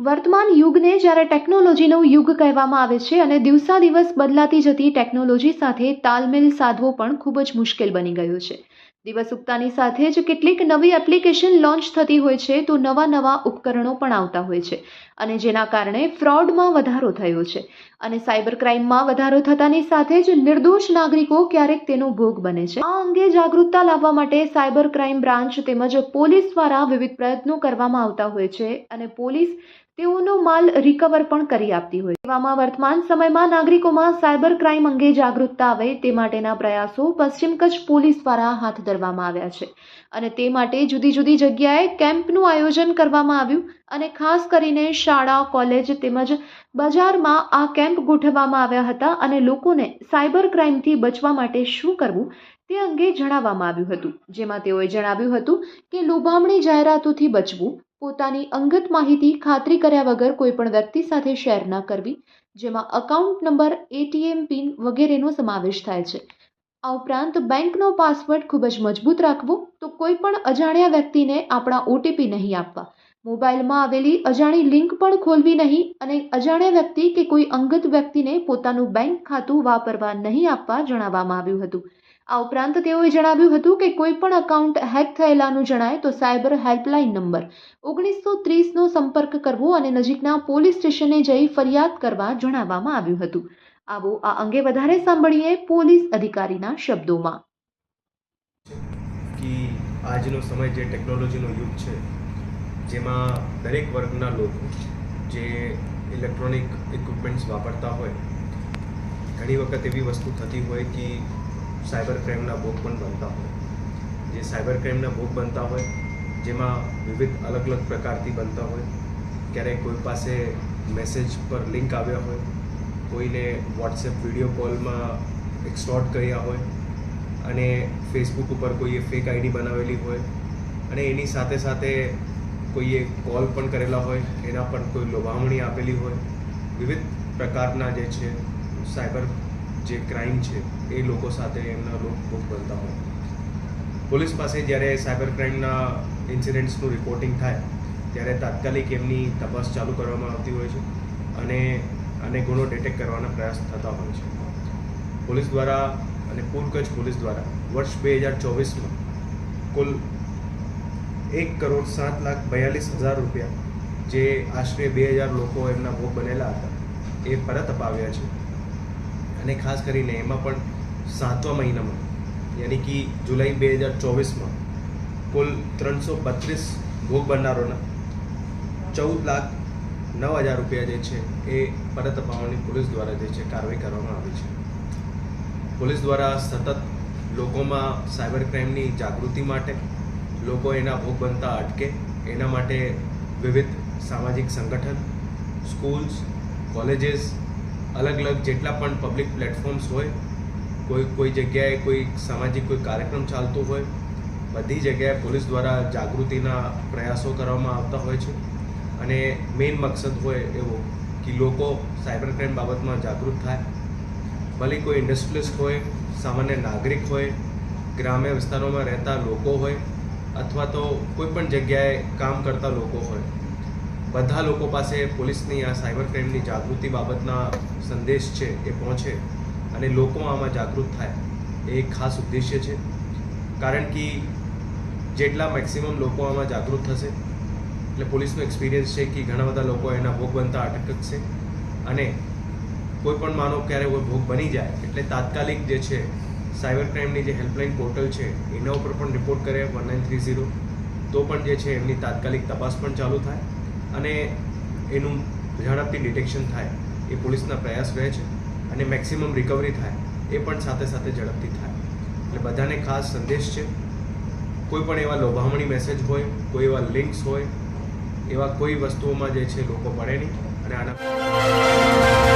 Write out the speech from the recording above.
વર્તમાન યુગને જ્યારે ટેકનોલોજીનો યુગ કહેવામાં આવે છે અને દિવસા દિવસ બદલાતી જતી ટેકનોલોજી સાથે તાલમેલ સાધવો પણ ખૂબ જ મુશ્કેલ બની ગયો છે. દિવસ ઉગતાની સાથે જ કેટલીક નવી એપ્લિકેશન લોન્ચ થતી હોય છે તો નવા નવા ઉપકરણો પણ આવતા હોય છે અને જેના કારણે ફ્રોડમાં વધારો થયો છે અને સાયબર ક્રાઇમમાં વધારો થતાની સાથે જ નિર્દોષ નાગરિકો ક્યારેક તેનો ભોગ બને છે. આ અંગે જાગૃતતા લાવવા માટે સાયબર ક્રાઇમ બ્રાન્ચ તેમજ પોલીસ દ્વારા વિવિધ પ્રયત્નો કરવામાં આવતા હોય છે અને પોલીસ તેઓનો માલ રિકવર પણ કરી આપતી હોય. એવામાં વર્તમાન સમયમાં નાગરિકોમાં સાયબર ક્રાઇમ અંગે જાગૃતતા આવે તે માટેના પ્રયાસો પશ્ચિમ કચ્છ પોલીસ દ્વારા હાથ ધરવામાં આવ્યા છે. અને તે માટે જુદી જુદી જગ્યાએ કેમ્પનું આયોજન કરવામાં આવ્યું અને ખાસ કરીને શાળા, કોલેજ તેમજ બજારમાં આ કેમ્પ ગોઠવવામાં આવ્યા હતા અને લોકોને સાયબર ક્રાઇમથી બચવા માટે શું કરવું તે અંગે જણાવવામાં આવ્યું હતું. જેમાં તેઓએ જણાવ્યું હતું કે, લોભામણી જાહેરાતોથી બચવું પોતાની અંગત માહિતી ખાતરી કર્યા વગર કોઈપણ વ્યક્તિ સાથે શેર ન કરવી, જેમાં અકાઉન્ટ નંબર એટીએમ પિન વગેરેનો સમાવેશ થાય છે. આ ઉપરાંત બેંકનો પાસવર્ડ ખૂબ જ મજબૂત રાખવો, તો કોઈ પણ અજાણ્યા વ્યક્તિને આપણા ઓટીપી નહીં આપવા. મોબાઈલમાં આવેલી અજાણી લિંક પણ ખોલવી નહીં અને અજાણ્યા વ્યક્તિ કે કોઈ અંગત વ્યક્તિને પોતાનું બેંક ખાતું વાપરવા નહીં આપવા જણાવવામાં આવ્યું હતું. આ ઉપરાંત તેઓએ જણાવ્યું હતું કે કોઈ પણ અકાઉન્ટ હેક થયેલાનું જણાય તો સાયબર હેલ્પલાઇન નંબર ઓગણીસો ત્રીસનો સંપર્ક કરવો અને નજીકના પોલીસ સ્ટેશને જઈ ફરિયાદ કરવા જણાવવામાં આવ્યું હતું. આવો આ અંગે વધારે સાંભળીએ પોલીસ અધિકારીના શબ્દોમાં. કે આજનો સમય જે ટેકનોલોજીનો યુગ છે, જેમાં દરેક વર્ગના લોકો જે ઇલેક્ટ્રોનિક ઇક્વિપમેન્ટ્સ વાપરતા હોય, ઘણી વખત એવી વસ્તુ થતી હોય કે સાયબર ક્રાઇમના ભોગ પણ બનતા હોય. જે સાયબર ક્રાઇમના ભોગ બનતા હોય, જેમાં વિવિધ અલગ અલગ પ્રકારથી બનતા હોય. ક્યારેક કોઈ પાસે મેસેજ પર લિંક આવ્યા હોય, કોઈને વોટ્સએપ વીડિયો કોલમાં એક્સટોર્ટ કર્યા હોય, અને ફેસબુક ઉપર કોઈએ ફેક આઈડી બનાવેલી હોય, અને એની સાથે સાથે કોઈએ કોલ પણ કરેલા હોય, એના પર કોઈ લોભામણી આપેલી હોય. વિવિધ પ્રકારના જે છે, સાયબર જે ક્રાઇમ છે, એ લોકો સાથે એમના લોક ભોગ બનતા હોય. પોલીસ પાસે જ્યારે સાયબર ક્રાઇમના ઇન્સિડન્ટ્સનું રિપોર્ટિંગ થાય, ત્યારે તાત્કાલિક એમની તપાસ ચાલુ કરવામાં આવતી હોય છે અને અને ગુનો ડિટેક્ટ કરવાના પ્રયાસ થતા હોય છે. પોલીસ દ્વારા અને પૂર્વ કચ્છ પોલીસ દ્વારા વર્ષ બે હજાર ચોવીસમાં કુલ એક કરોડ સાત લાખ બયાલીસ હજાર રૂપિયા જે આશરે બે હજાર લોકો એમના ભોગ બનેલા હતા, એ પરત અપાવ્યા છે. અને ખાસ કરીને એમાં પણ સાતવા મહિનામાં, યાની કે જુલાઈ બે હજાર ચોવીસમાં, કુલ ત્રણસો બત્રીસ ભોગ બનનારોના ચૌદ લાખ નવ હજાર રૂપિયા જે છે એ પરત અપાવવાની પોલીસ દ્વારા જે છે કાર્યવાહી કરવામાં આવી છે. પોલીસ દ્વારા સતત લોકોમાં સાયબર ક્રાઇમની જાગૃતિ માટે લોકો એના ભોગ બનતા અટકે, એના માટે વિવિધ સામાજિક સંગઠન, સ્કૂલ્સ, કોલેજીસ અલગ અલગ જેટલા પણ પબ્લિક પ્લેટફોર્મ્સ હોય, કોઈ કોઈ જગ્યાએ કોઈ સામાજિક કોઈ કાર્યક્રમ ચાલતો હોય, બધી જગ્યાએ પોલીસ દ્વારા જાગૃતિના પ્રયાસો કરવામાં આવતા હોય છે. અને મેઇન મકસદ હોય એવો કે લોકો સાયબર ક્રાઇમ બાબતમાં જાગૃત થાય. ભલે કોઈ ઇન્ડસ્ટ્રીલિસ્ટ હોય, સામાન્ય નાગરિક હોય, ગ્રામ્ય વિસ્તારોમાં રહેતા લોકો હોય, અથવા તો કોઈ પણ જગ્યાએ કામ કરતા લોકો હોય બધા લોકો પાસે પોલીસની આ સાયબર ક્રાઇમની જાગૃતિ બાબતના સંદેશ છે એ પહોંચે અને લોકો આમાં જાગૃત થાય, એ ખાસ ઉદ્દેશ્ય છે. કારણ કે જેટલા મેક્સિમમ લોકો આમાં જાગૃત થશે, એટલે પોલીસનો એક્સપિરિયન્સ છે કે ઘણા બધા લોકો એના ભોગ બનતા અટકશે અને કોઈ પણ માનો ક્યારે કોઈ ભોગ બની જાય, એટલે તાત્કાલિક જે છે સાયબર ક્રાઇમની જે હેલ્પલાઇન પોર્ટલ છે, એના ઉપર પણ રિપોર્ટ કરે વન નાઇન થ્રી ઝીરો તો પણ જે છે એમની તાત્કાલિક તપાસ પણ ચાલુ થાય. અને એનું ઝડપથી ડિટેક્શન થાય, એ પોલીસના પ્રયાસ રહે છે અને મેક્સિમમ રિકવરી થાય, એ પણ સાથે સાથે ઝડપથી થાય. એટલે બધાને ખાસ સંદેશ છે, કોઈ પણ એવા લોભામણી મેસેજ હોય, કોઈ એવા લિંક્સ હોય, એવા કોઈ વસ્તુઓમાં જે છે લોકો પડે નહીં અને આના